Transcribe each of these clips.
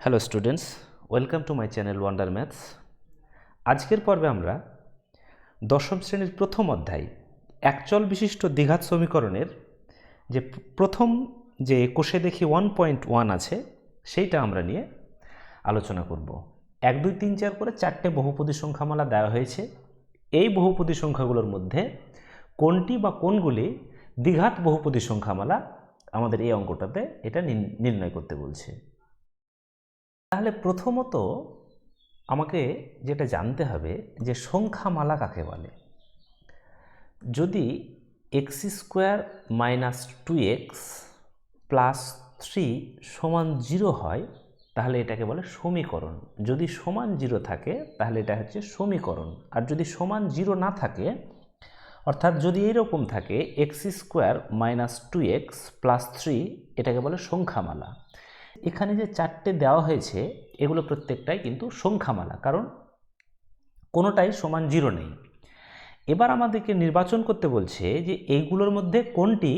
Hello students, welcome to my channel wonder maths. আজকের পর্বে আমরা দশম শ্রেণির প্রথম অধ্যায় একচল বিশিষ্ট দ্বিঘাত সমীকরণের যে প্র- প্রথম যে কোষে দেখি ওয়ান পয়েন্ট ওয়ান আছে, সেইটা আমরা নিয়ে আলোচনা করব। এক, দুই, তিন, চার করে চারটে বহুপদী সংখ্যামালা দেওয়া হয়েছে। এই বহুপদী সংখ্যাগুলোর মধ্যে কোনটি বা কোনগুলি দ্বিঘাত বহুপদী সংখ্যামালা আমাদের এই অঙ্কটাতে এটা নির- নির্ণয় করতে বলছে। তাহলে প্রথমত আমাকে যেটা জানতে হবে যে সংখ্যামালা কাকে বলে? যদি x square minus two x plus three সমান জিরো হয়, তাহলে এটাকে বলে সমীকরণ। যদি সমান জিরো থাকে, তাহলে এটা হচ্ছে সমীকরণ। আর যদি সমান জিরো না থাকে, অর্থাৎ যদি এইরকম থাকে x square minus two x plus three এটাকে বলে সংখ্যামালা। এখানে যে চারটে দেওয়া হয়েছে, এগুলো প্রত্যেকটাই কিন্তু সংখ্যামালা, কারণ কোনোটাই সমান জিরো নেই। এবার আমাদেরকে নির্বাচন করতে বলছে যে এইগুলোর মধ্যে কোনটি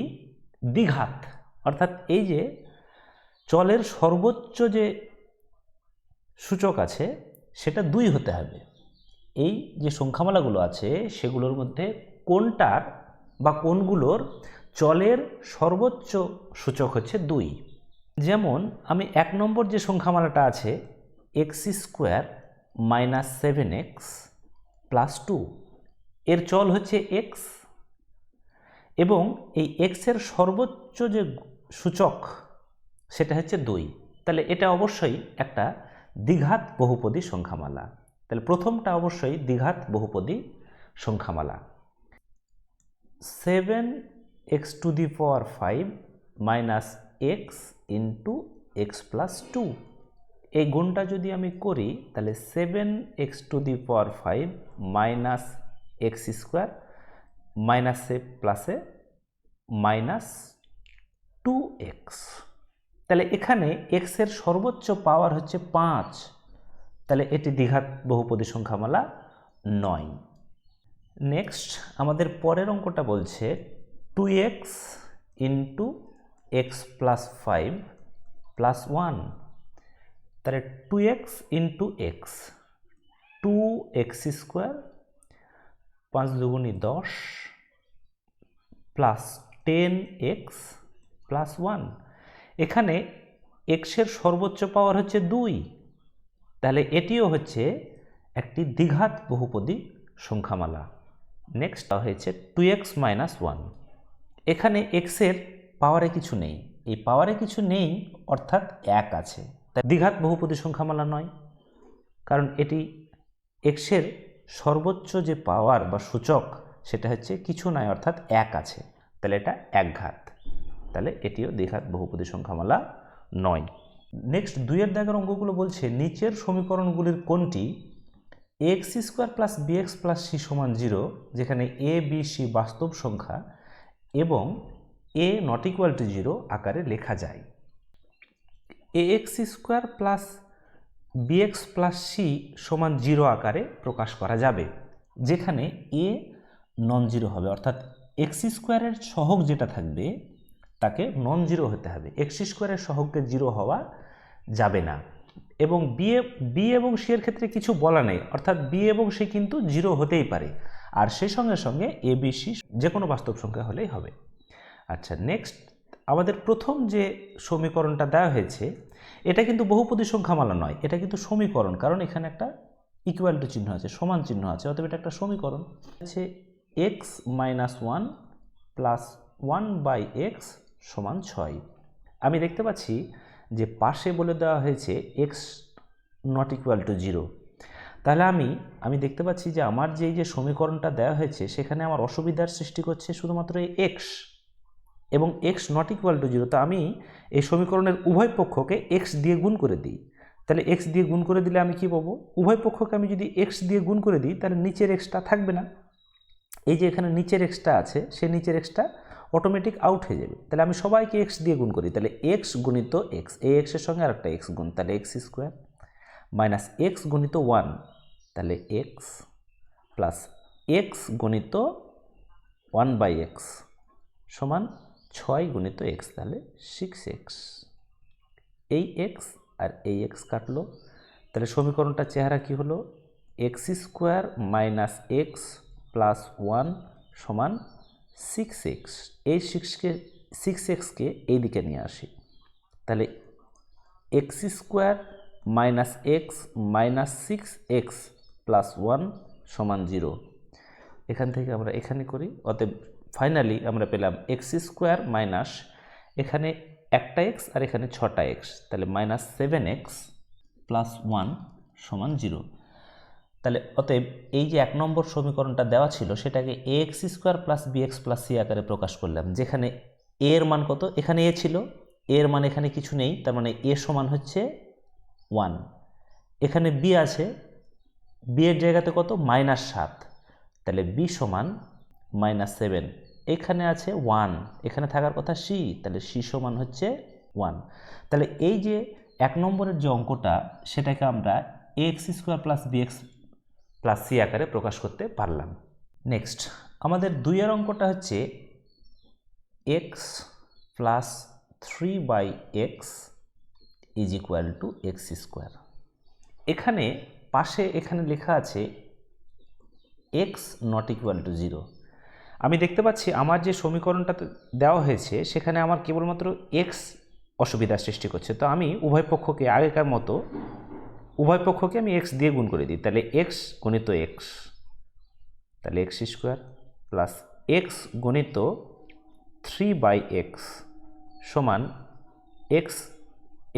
দ্বিঘাত, অর্থাৎ এই যে চলের সর্বোচ্চ যে সূচক আছে, সেটা দুই হতে হবে। এই যে সংখ্যামালাগুলো আছে, সেগুলোর মধ্যে কোনটার বা কোনগুলোর চলের সর্বোচ্চ সূচক হচ্ছে দুই। যেমন আমি এক নম্বর যে সংখ্যামালাটা আছে x square minus seven x plus two এর চল হচ্ছে এক্স এবং এই এক্সের সর্বোচ্চ যে সূচক, সেটা হচ্ছে দুই। তাহলে এটা অবশ্যই একটা দ্বিঘাত বহুপদী সংখ্যামালা। তাহলে প্রথমটা অবশ্যই দ্বিঘাত বহুপদী সংখ্যামালা। Seven x to the power five minus x into x plus two এই গুণটা যদি আমি করি, তাহলে seven x to the power five minus x square মাইনাসে প্লাসে মাইনাস টু এক্স তাহলে এখানে এক্সের সর্বোচ্চ পাওয়ার হচ্ছে পাঁচ। তাহলে এটি দ্বিঘাত বহুপদী সংখ্যামালা নয়। নেক্সট আমাদের পরের অঙ্কটা বলছে two x into x plus five plus one তাহলে two x into x two x square পাঁচ দুগুণি দশ plus ten x plus one এখানে এক্সের সর্বোচ্চ পাওয়ার হচ্ছে দুই। তাহলে এটিও হচ্ছে একটি দ্বিঘাত বহুপদী সংখ্যামালা। নেক্সট হয়েছে টু এক্স মাইনাস ওয়ান এখানে এক্সের পাওয়ারে কিছু নেই। এই পাওয়ারে কিছু নেই, অর্থাৎ এক আছে। তাই দ্বিঘাত বহুপদী সংখ্যামালা নয়। কারণ এটি এক্সের সর্বোচ্চ যে পাওয়ার বা সূচক, সেটা হচ্ছে কিছু নয়, অর্থাৎ এক আছে। তাহলে এটা একঘাত। তাহলে এটিও দ্বিঘাত বহুপদী সংখ্যামালা নয়। নেক্সট দুইয়ের দাগের অঙ্কগুলো বলছে, নিচের সমীকরণগুলির কোনটি? X square plus b x plus c সমান জিরো যেখানে এ বি সি বাস্তব সংখ্যা এবং a not equal to zero আকারে লেখা যায়। A x square plus b x plus c সমান জিরো আকারে প্রকাশ করা যাবে, যেখানে এ নন জিরো হবে। অর্থাৎ এক্স স্কোয়ারের সহগ যেটা থাকবে, তাকে নন জিরো হতে হবে। এক্স স্কোয়ারের সহগকে জিরো হওয়া যাবে না। এবং বি বি এবং সি এর ক্ষেত্রে কিছু বলা নেই। অর্থাৎ বি এবং সি কিন্তু জিরো হতেই পারে। আর সেই সঙ্গে সঙ্গে এ বি সি যে কোনো বাস্তব সংখ্যা হলেই হবে। আচ্ছা নেক্সট আমাদের প্রথম যে সমীকরণটা দেওয়া হয়েছে, এটা কিন্তু বহুপদী সংখ্যামালা নয়, এটা কিন্তু সমীকরণ, কারণ এখানে একটা ইকুয়াল টু চিহ্ন আছে, সমান চিহ্ন আছে, অতএব এটা একটা সমীকরণ। হচ্ছে x minus one plus one by x সমান ছয়। আমি দেখতে পাচ্ছি যে পাশে বলে দেওয়া হয়েছে x not equal to zero তাহলে আমি আমি দেখতে পাচ্ছি যে আমার যে এই যে সমীকরণটা দেওয়া হয়েছে, সেখানে আমার অসুবিধার সৃষ্টি করছে শুধুমাত্র এই এক্স এবং x not equal to zero তো আমি এই সমীকরণের উভয় পক্ষকে এক্স দিয়ে গুণ করে দিই। তাহলে এক্স দিয়ে গুণ করে দিলে আমি কি পাবো? উভয় পক্ষকে আমি যদি এক্স দিয়ে গুণ করে দিই, তাহলে নিচের এক্সটা থাকবে না। এই যে এখানে নিচের এক্সটা আছে, সেই নিচের এক্সটা অটোমেটিক আউট হয়ে যাবে। তাহলে আমি সবাইকে এক্স দিয়ে গুণ করি। তাহলে এক্স গুণিত এক্স এই এক্সের সঙ্গে আরেকটা এক্স গুণ, তাহলে এক্স স্কোয়ার মাইনাস এক্স গুণিত ওয়ান তাহলে এক্স প্লাস এক্স গুণিত ওয়ান বাই এক্স সমান ছয় গুণিত এক্স তাহলে সিক্স এক্স এই এক্স আর এই এক্স কাটলো। তাহলে সমীকরণটার চেহারা কি হলো? X square minus x plus one সমান সিক্স এক্স এই সিক্সকে সিক্স এক্সকে এই দিকে নিয়ে আসি। তাহলে x square minus x minus six x plus one সমান জিরো এখান থেকে আমরা এখানে করি, অতএব ফাইনালি আমরা পেলাম এক্স স্কোয়ার মাইনাস এখানে একটা এক্স আর এখানে ছটা এক্স তাহলে minus seven x plus one সমান জিরো তাহলে অতএব এই যে এক নম্বর সমীকরণটা দেওয়া ছিল, সেটাকে a x square plus b x plus c আকারে প্রকাশ করলাম, যেখানে এ এর মান কত? এখানে এ ছিল। এর মান এখানে কিছু নেই, তার মানে এ সমান হচ্ছে ওয়ান এখানে বি আছে বি এর জায়গাতে কত? মাইনাস সাত। তাহলে বি সমান মাইনাস সেভেন এখানে আছে ওয়ান এখানে থাকার কথা সি তাহলে সি সমান হচ্ছে ওয়ান তাহলে এই যে এক নম্বরের যে অঙ্কটা, সেটাকে আমরা x square plus b x plus c আকারে প্রকাশ করতে পারলাম। নেক্সট আমাদের দুইয়ের অঙ্কটা হচ্ছে x plus three by x is equal to x square এখানে পাশে এখানে লেখা আছে x not equal to zero আমি দেখতে পাচ্ছি আমার যে সমীকরণটা দেওয়া হয়েছে, সেখানে আমার কেবলমাত্র এক্স অসুবিধার সৃষ্টি করছে। তো আমি উভয় পক্ষকে আগেকার মতো, উভয় পক্ষকে আমি এক্স দিয়ে গুণ করে দিই। তাহলে এক্স গণিত এক্স তাহলে এক্স স্কোয়ার প্লাস এক্স গণিত থ্রি বাই এক্স সমান এক্স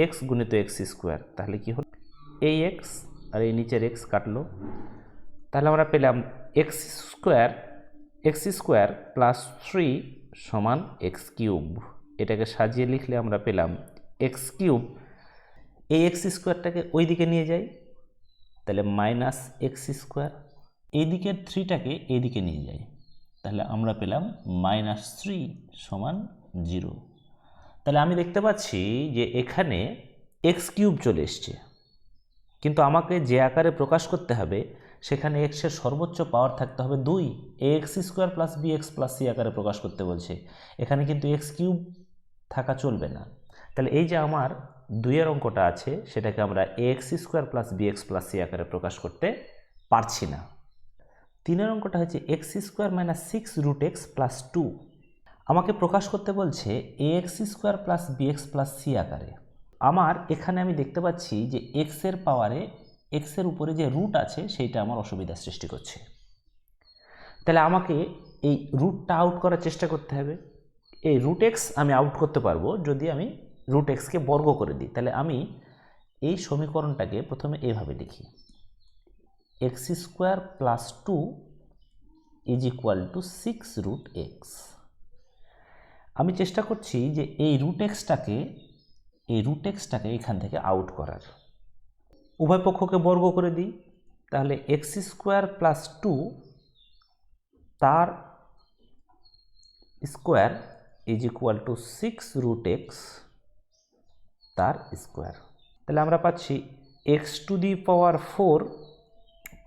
এক্স গুণিত এক্স স্কোয়ার তাহলে কি হলো? এই এক্স আর এই নিচের এক্স কাটলো। তাহলে আমরা পেলাম x square x square plus three সমান এক্স কিউব। এটাকে সাজিয়ে লিখলে আমরা পেলাম এক্স কিউব। এই এক্স স্কোয়ারটাকে ওই দিকে নিয়ে যাই, তাহলে মাইনাস এক্স স্কোয়ার। এই দিকের থ্রিটাকে এই দিকে নিয়ে যাই, তাহলে আমরা পেলাম মাইনাস থ্রি সমান জিরো। তাহলে আমি দেখতে পাচ্ছি যে এখানে এক্স কিউব চলে এসছে। কিন্তু আমাকে যে আকারে প্রকাশ করতে হবে সেখানে এক্সের সর্বোচ্চ পাওয়ার থাকতে হবে দুই a x square plus b x plus c আকারে প্রকাশ করতে বলছে। এখানে কিন্তু এক্স কিউব থাকা চলবে না। তাহলে এই যে আমার দুইয়ের অঙ্কটা আছে, সেটাকে আমরা a x square plus b x plus c আকারে প্রকাশ করতে পারছি না। তিনের অঙ্কটা হচ্ছে x square minus six root x plus two আমাকে প্রকাশ করতে বলছে a x square plus b x plus c আকারে। আমার এখানে আমি দেখতে পাচ্ছি যে এক্সের পাওয়ারে এক্সের উপরে যে রুট আছে, সেইটা আমার অসুবিধার সৃষ্টি করছে। তাহলে আমাকে এই রুটটা আউট করার চেষ্টা করতে হবে। এই রুট এক্স আমি আউট করতে পারব যদি আমি রুট এক্সকে বর্গ করে দিই। তাহলে আমি এই সমীকরণটাকে প্রথমে এভাবে লিখি। X square plus two is equal to six root x আমি চেষ্টা করছি যে এই রুট এক্সটাকে এই রুট এক্সটাকে এখান থেকে আউট করার। উভয় পক্ষকে বর্গ করে দিই, তাহলে এক্স স্কোয়ার প্লাস টু তার square is equal to six root x তার স্কোয়ার তাহলে আমরা পাচ্ছি x to the power four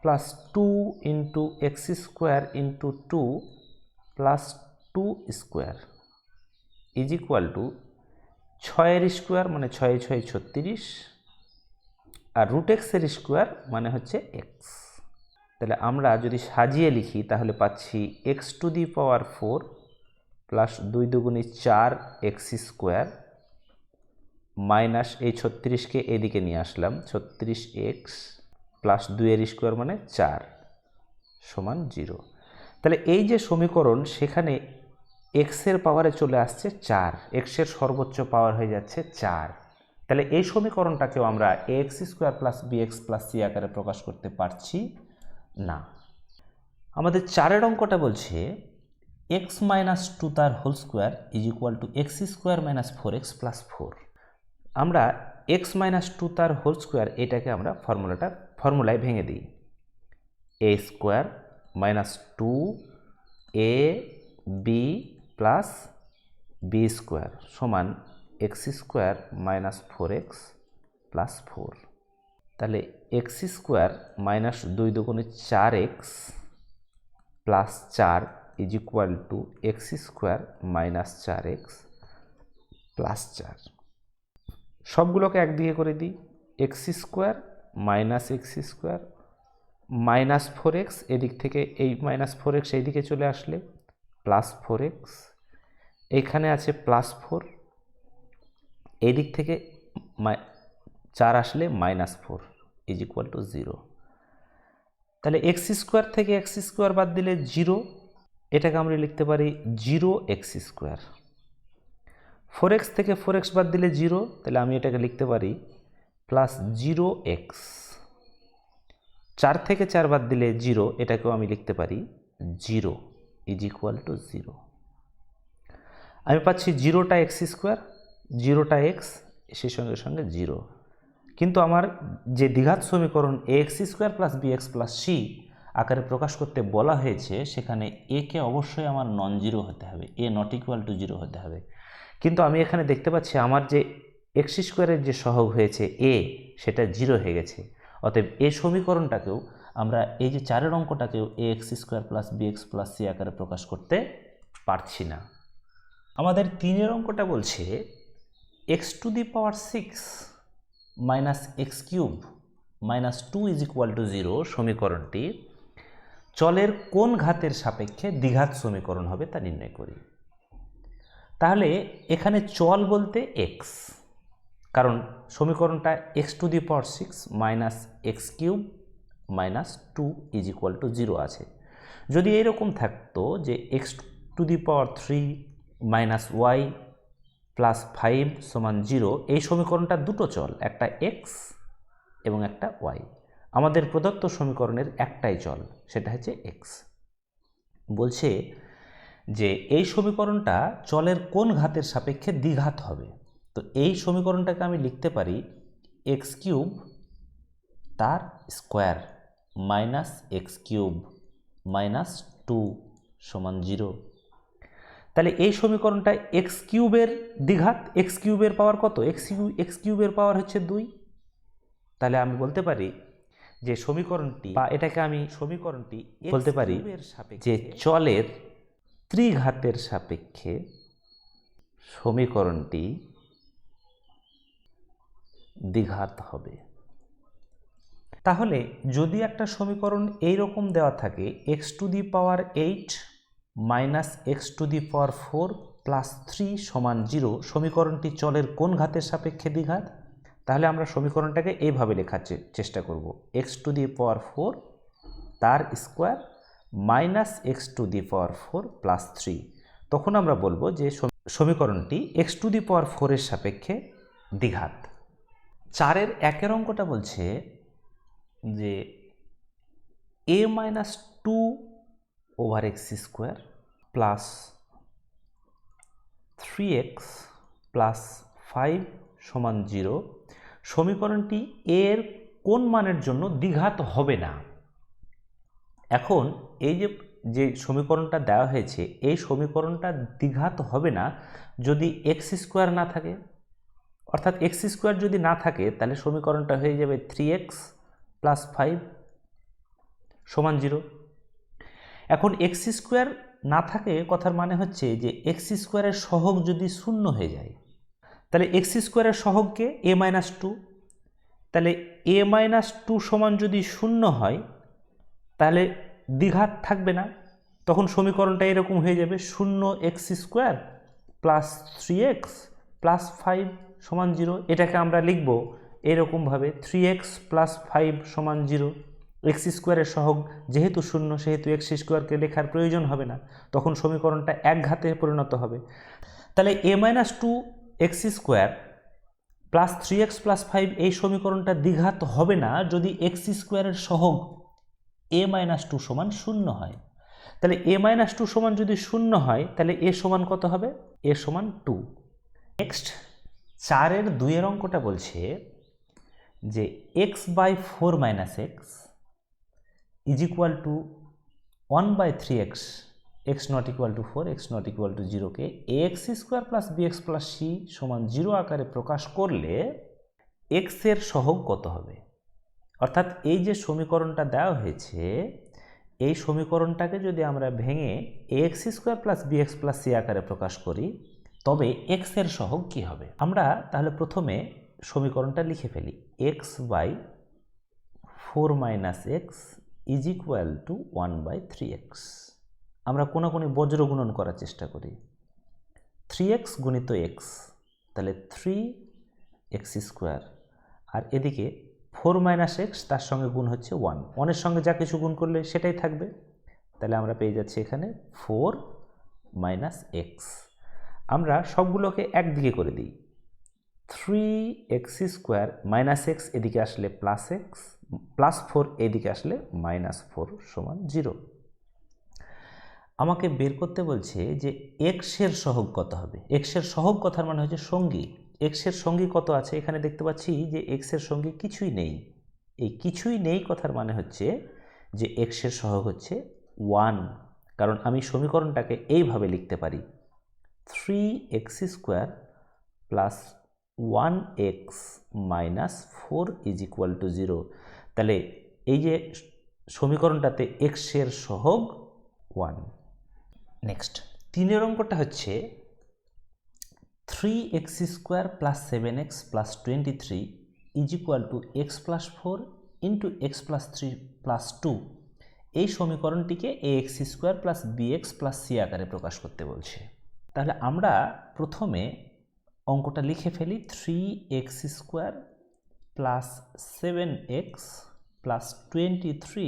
plus two into x square into two plus two square is equal to ছয়ের স্কোয়ার মানে ছয় ছয়, ছত্রিশ আর রুট এক্সের স্কোয়ার মানে হচ্ছে এক্স তাহলে আমরা যদি সাজিয়ে লিখি, তাহলে পাচ্ছি x to the power four plus দুই দুগুণি চার এক্স স্কোয়ার মাইনাস এই ছত্রিশকে এদিকে নিয়ে আসলাম, ছত্রিশ এক্স প্লাস দুইয়ের স্কোয়ার মানে চার সমান জিরো তাহলে এই যে সমীকরণ, সেখানে এক্সের পাওয়ারে চলে আসছে চার এক্সের সর্বোচ্চ পাওয়ার হয়ে যাচ্ছে চার। তাহলে এই সমীকরণটাকেও আমরা x square plus b x plus c আকারে প্রকাশ করতে পারছি না। আমাদের চারের অঙ্কটা বলছে এক্স মাইনাস টু তার whole square is equal to x square minus four x plus four আমরা এক্স মাইনাস টু তার হোল স্কোয়ার এটাকে আমরা ফর্মুলাটা, ফর্মুলায় ভেঙে দিই। A square minus two a b plus b square সমান x square minus four x plus four. তাহলে এক্স স্কোয়ার মাইনাস দুই দুগুণে চার এক্স প্লাস চার is equal to x square minus চার এক্স প্লাস চার। সবগুলোকে একদিকে করে দিই। X square minus x square minus four x এদিক থেকে এই মাইনাস ফোর এক্স এইদিকে চলে আসলে প্লাস ফোর এক্স। এইখানে আছে প্লাস ফোর। এই দিক থেকে চার আসলে minus four is equal to zero তাহলে এক্স স্কোয়ার থেকে এক্স স্কোয়ার বাদ দিলে জিরো এটাকে আমরা লিখতে পারি zero x square four x থেকে ফোর এক্স বাদ দিলে জিরো তাহলে আমি এটাকে লিখতে পারি প্লাস জিরো এক্স চার থেকে চার বাদ দিলে জিরো এটাকেও আমি লিখতে পারি zero is equal to zero আমি পাচ্ছি জিরোটা এক্স স্কোয়ার জিরোটা এক্স সেই সঙ্গে সঙ্গে জিরো। কিন্তু আমার যে দ্বিঘাত সমীকরণ a x square plus b x plus c আকারে প্রকাশ করতে বলা হয়েছে, সেখানে এ কে অবশ্যই আমার নন জিরো হতে হবে a not equal to zero হতে হবে। কিন্তু আমি এখানে দেখতে পাচ্ছি আমার যে এক্স স্কোয়ারের যে সহগ হয়েছে এ সেটা জিরো হয়ে গেছে। অতএব এই সমীকরণটাকেও আমরা এই যে চারের অঙ্কটাকেও a x square plus b x plus c আকারে প্রকাশ করতে পারছি না। আমাদের তিনের অঙ্কটা বলছে x to the power six minus x cube minus two is equal to zero সমীকরণটি চলের কোন ঘাতের সাপেক্ষে দ্বিঘাত সমীকরণ হবে তা নির্ণয় করি। তাহলে এখানে চল বলতে এক্স কারণ সমীকরণটা x to the power six minus x cube minus two is equal to zero আছে। যদি এইরকম থাকতো যে x to the power three minus y plus five সমান জিরো এই সমীকরণটা দুটো চল, একটা এক্স এবং একটা ওয়াই আমাদের প্রদত্ত সমীকরণের একটাই চল, সেটা হচ্ছে এক্স বলছে যে এই সমীকরণটা চলের কোন ঘাতের সাপেক্ষে দ্বিঘাত হবে। তো এই সমীকরণটাকে আমি লিখতে পারি এক্স কিউব তার square minus x cube minus two সমান জিরো তাহলে এই সমীকরণটা এক্স কিউবের দ্বিঘাত এক্স কিউবের পাওয়ার কত? এক্স কিউ এক্স কিউবের পাওয়ার হচ্ছে দুই। তাহলে আমি বলতে পারি যে সমীকরণটি বা এটাকে আমি সমীকরণটি বলতে পারি যে চলের ত্রিঘাতের সাপেক্ষে সমীকরণটি দ্বিঘাত হবে। তাহলে যদি একটা সমীকরণ এই রকম দেওয়া থাকে x to the power eight minus x to the power four plus three সমান জিরো সমীকরণটি চলের কোন ঘাতের সাপেক্ষে দ্বিঘাত? তাহলে আমরা সমীকরণটাকে এইভাবে লেখার চেষ্টা করব। X to the power four তার square minus x to the power four plus three. তখন আমরা বলব যে সম- সমীকরণটি এক্স টু দি পাওয়ার ফোরের সাপেক্ষে দ্বিঘাত। চারের একের অঙ্কটা বলছে যে a minus two over x square plus three x plus five সমান জিরো সমীকরণটি এর কোন মানের জন্য দ্বিঘাত হবে না? এখন এই যে যে সমীকরণটা দেওয়া হয়েছে, এই সমীকরণটা দ্বিঘাত হবে না যদি এক্স স্কোয়ার না থাকে। অর্থাৎ এক্স স্কোয়ার যদি না থাকে, তাহলে সমীকরণটা হয়ে যাবে থ্রি এক্স প্লাস ফাইভ সমান জিরো এখন এক্স স্কোয়ার না থাকে কথার মানে হচ্ছে যে এক্স স্কোয়ারের সহগ যদি শূন্য হয়ে যায়, তাহলে এক্স স্কোয়ারের সহগকে এ মাইনাস টু তাহলে এ মাইনাস টু সমান যদি শূন্য হয়, তাহলে দ্বিঘাত থাকবে না, তখন সমীকরণটা এরকম হয়ে যাবে শূন্য x square plus three x plus five সমান জিরো এটাকে আমরা লিখব এরকমভাবে থ্রি এক্স প্লাস ফাইভ সমান জিরো এক্স স্কোয়ারের সহগ যেহেতু শূন্য, সেহেতু এক্স স্কোয়ারকে লেখার প্রয়োজন হবে না। তখন সমীকরণটা এক ঘাতে পরিণত হবে। তাহলে a minus two x square plus three x plus five এই সমীকরণটা দ্বিঘাত হবে না যদি এক্স স্কোয়ারের সহগ এ মাইনাস টু সমান শূন্য হয়। তাহলে এ মাইনাস টু সমান যদি শূন্য হয়, তাহলে এ সমান কত হবে? এ সমান টু নেক্সট চারের দুইয়ের অঙ্কটা বলছে যে x by four minus x equal to one by three x x not equal to four x not equal to জিরোকে a x square plus x plus c সমান জিরো আকারে প্রকাশ করলে এক্সের সহগ কত হবে? অর্থাৎ এই যে সমীকরণটা দেওয়া হয়েছে, এই সমীকরণটাকে যদি আমরা ভেঙে x square plus b x plus c আকারে প্রকাশ করি, তবে এক্সের সহগ কী হবে? আমরা তাহলে প্রথমে সমীকরণটা লিখে ফেলি x by four minus x is equal to one by three x আমরা কোনাকুনি বজ্র গুণন করার চেষ্টা করি। থ্রি এক্স গুণিত এক্স তাহলে থ্রি এক্স স্কোয়ার আর এদিকে ফোর মাইনাস এক্স তার সঙ্গে গুণ হচ্ছে ওয়ান ওয়ানের সঙ্গে যা কিছু গুণ করলে সেটাই থাকবে। তাহলে আমরা পেয়ে যাচ্ছি এখানে ফোর মাইনাস এক্স আমরা সবগুলোকে একদিকে করে দিই। Three x square minus x এদিকে আসলে প্লাস এক্স প্লাস ফোর এদিকে আসলে মাইনাস ফোর সমান জিরো আমাকে বের করতে বলছে যে এক্সের সহগ কত হবে? এক্সের সহগ কথার মানে হচ্ছে সঙ্গী। এক্সের সঙ্গী কত আছে? এখানে দেখতে পাচ্ছি যে এক্সের সঙ্গী কিছুই নেই। এই কিছুই নেই কথার মানে হচ্ছে যে এক্সের সহগ হচ্ছে ওয়ান কারণ আমি সমীকরণটাকে এইভাবে লিখতে পারি। Three x square plus one x minus four is equal to zero তাহলে এই যে সমীকরণটাতে এক্সের সহগ ওয়ান নেক্সট তিনের অঙ্কটা হচ্ছে three x square plus seven x plus twenty three is equal to x plus four into x plus three plus two এই সমীকরণটিকে a x square plus b x plus c আকারে প্রকাশ করতে বলছে। তাহলে আমরা প্রথমে অঙ্কটা লিখে ফেলি three x square plus seven x plus twenty three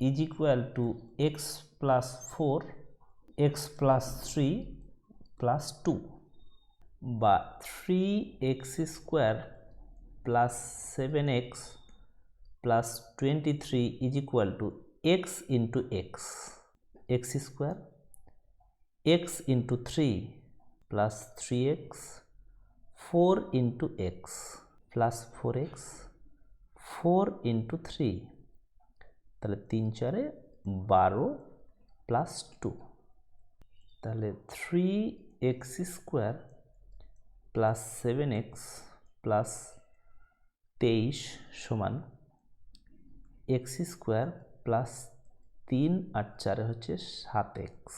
is equal to x plus four x plus three plus two বা three x square plus seven x plus twenty three is equal to x into x x square x into three plus three x four into x plus four x four into three, তাহলে তিন চারে বারো plus two, তাহলে three x square plus seven x plus তেইশ সমান x square plus তিন আর চারে হচ্ছে সাত এক্স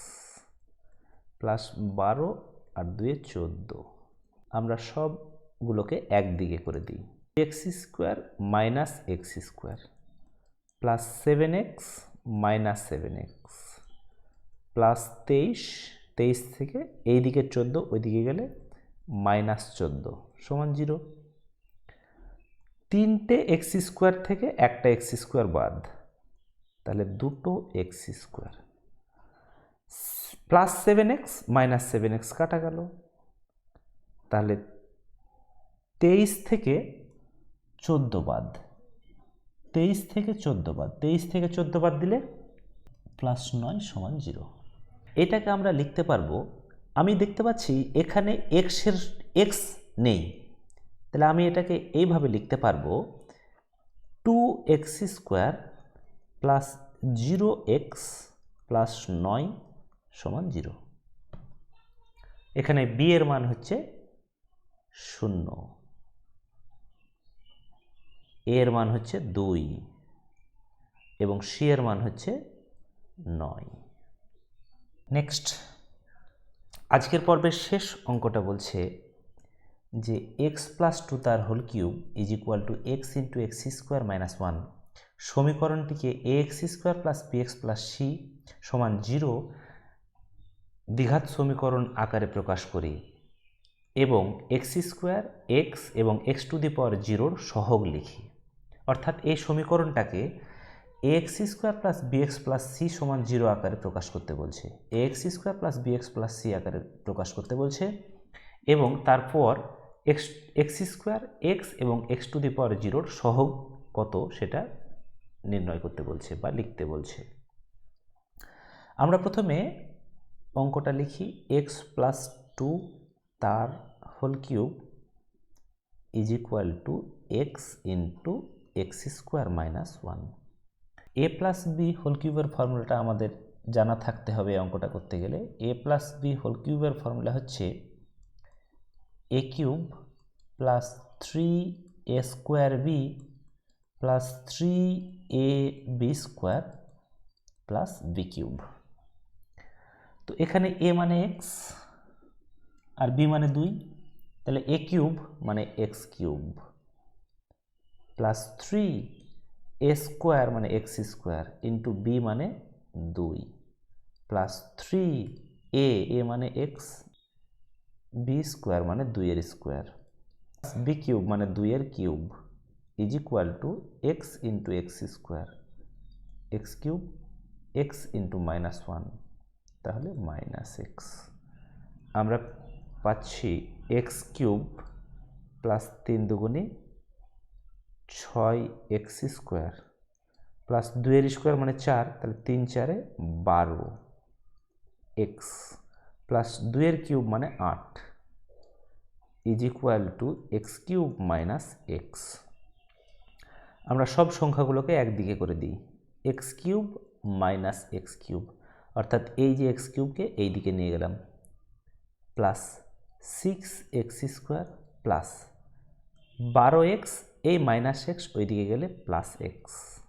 প্লাস বারো আর দুয়ে চোদ্দ। আমরা সবগুলোকে একদিকে করে দিই। X square minus x square plus seven x minus seven x plus তেইশ তেইশ থেকে এই দিকে চোদ্দ, ওইদিকে গেলে মাইনাস চোদ্দ সমান জিরো। তিনটে এক্স স্কোয়ার থেকে একটা এক্স স্কোয়ার বাদ, তাহলে দুটো x square. Plus seven x minus seven x কাটা গেল। তাহলে তেইশ থেকে চোদ্দ বাদ। তেইশ থেকে চোদ্দ বাদ। তেইশ থেকে চোদ্দ বাদ দিলে প্লাস নয় সমান জিরো এটাকে আমরা লিখতে পারব, আমি দেখতে পাচ্ছি এখানে এক্সের এক্স নেই। তাহলে আমি এটাকে এইভাবে লিখতে পারব two x square plus zero x plus নয় সমান জিরো এখানে বি এর মান হচ্ছে শূন্য। এর মান হচ্ছে দুই এবং সি এর মান হচ্ছে নয়। নেক্সট আজকের পর্বের শেষ অঙ্কটা বলছে যে এক্স প্লাস টু তার whole cube is equal to x into x square minus one সমীকরণটিকে a x square plus b x plus c সমান জিরো দ্বিঘাত সমীকরণ আকারে প্রকাশ করি এবং এক্স স্কোয়ার এক্স এবং এক্স টু দি পাওয়ার জিরোর সহগ লিখি। অর্থাৎ এই সমীকরণটাকে x square plus b x plus c সমান জিরো আকারে প্রকাশ করতে বলছে। A x square plus b x plus c আকারে প্রকাশ করতে বলছে এবং তারপর এক্স এক্স স্কোয়ার এক্স এবং এক্স টু দি পাওয়ার জিরোর সহগ কত সেটা নির্ণয় করতে বলছে বা লিখতে বলছে। আমরা প্রথমে অঙ্কটা লিখি এক্স প্লাস টু তার whole cube is equal to x into x square minus one. A plus b whole কিউবের ফর্মুলাটা আমাদের জানা থাকতে হবে অঙ্কটা করতে গেলে। এ প্লাস বি হোল কিউবের ফর্মুলা হচ্ছে a cube plus three a square b plus three a b square plus b cube. তো এখানে এ মানে এক্স আর বি মানে দুই। তাহলে এ কিউব মানে x cube. Plus three a square মানে এক্স স্কোয়ার ইন্টু বি মানে দুই। প্লাস থ্রি এ এ মানে এক্স বি স্কোয়ার মানে দুইয়ের স্কোয়ার বি কিউব মানে দুইয়ের cube is equal to x into x square x cube x into minus one তাহলে minus x আমরা পাচ্ছি এক্স কিউব প্লাস তিন দুগুণি ছয় এক্স স্কোয়ার প্লাস দুইয়ের স্কোয়ার মানে চার, তাহলে তিন চারে বারো এক্স প্লাস দুইয়ের কিউব মানে আট is equal to x cube minus x. আমরা সব সংখ্যাগুলোকে একদিকে করে দিই, x cube minus x cube. অর্থাৎ এই যে এক্স কিউবকে এই দিকে নিয়ে গেলাম, plus six x square plus বারো এক্স এই মাইনাস এক্স ওইদিকে গেলে plus x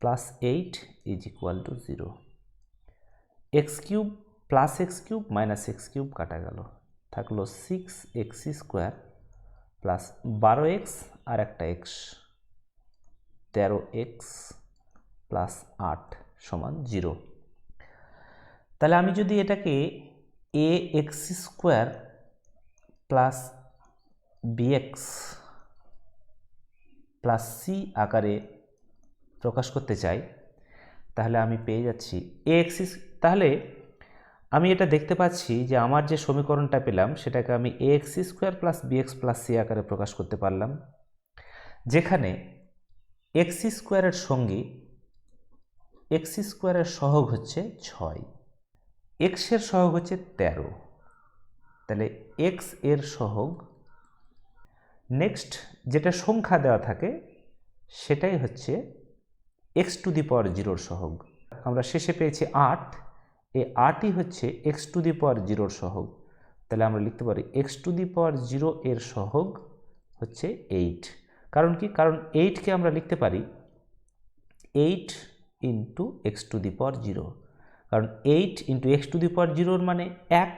plus eight is equal to zero x cube plus x cube minus x cube কাটা গেল। থাকল সিক্স এক্স স্কোয়ার প্লাস বারো এক্স আর একটা এক্স তেরো এক্স প্লাস আট সমান জিরো তাহলে আমি যদি এটাকে a x square plus b x plus c আকারে প্রকাশ করতে চাই, তাহলে আমি পেয়ে যাচ্ছি এ এক্স তাহলে আমি এটা দেখতে পাচ্ছি যে আমার যে সমীকরণটা পেলাম, সেটাকে আমি a x square plus b x plus c আকারে প্রকাশ করতে পারলাম, যেখানে এক্স স্কোয়ারের সঙ্গে এক্স স্কোয়ারের সহগ হচ্ছে ছয় এক্সের সহগ হচ্ছে তেরো। তাহলে এক্সের সহগ নেক্সট যেটা সংখ্যা দেওয়া থাকে, সেটাই হচ্ছে এক্স টু দি পাওয়ার জিরোর সহগ। আমরা শেষে পেয়েছি আট, এই আটই হচ্ছে এক্স টু দি পাওয়ার জিরোর সহগ। তাহলে আমরা লিখতে পারি x to the power zero এর সহগ হচ্ছে এইট কারণ কি? কারণ এইটকে আমরা লিখতে পারি eight into x to the power zero কারণ eight into x to the power জিরোর মানে এক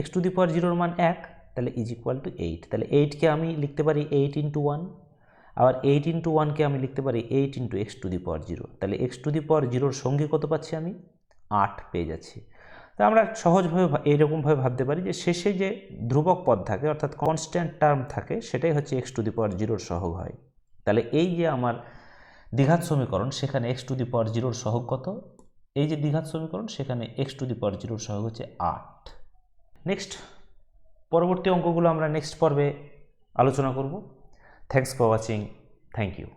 এক্স টু দি পাওয়ার জিরোর মান এক। তাহলে ইজ ইকুয়াল টু এইট তাহলে এইটকে আমি লিখতে পারি এইট ইন্টু ওয়ান আবার এইট ইন্টু ওয়ানকে আমি লিখতে পারি eight into x to the power zero তাহলে এক্স টু দি পাওয়ার জিরোর সঙ্গে কত পাচ্ছি আমি? আট পেয়ে যাচ্ছি। তো আমরা সহজভাবে এইরকমভাবে ভাবতে পারি যে শেষে যে ধ্রুবক পদ থাকে, অর্থাৎ কনস্ট্যান্ট টার্ম থাকে, সেটাই হচ্ছে এক্স টু দি পাওয়ার জিরোর সহগ হয়। তাহলে এই যে আমার দ্বিঘাত সমীকরণ, সেখানে এক্স টু দি পাওয়ার জিরোর সহগ কত? এই যে দ্বিঘাত সমীকরণ, সেখানে এক্স টু দি পাওয়ার জিরোর সহগ হচ্ছে আট। নেক্সট পরবর্তী অঙ্কগুলো আমরা নেক্সট পর্বে আলোচনা করব। Thanks for watching thank you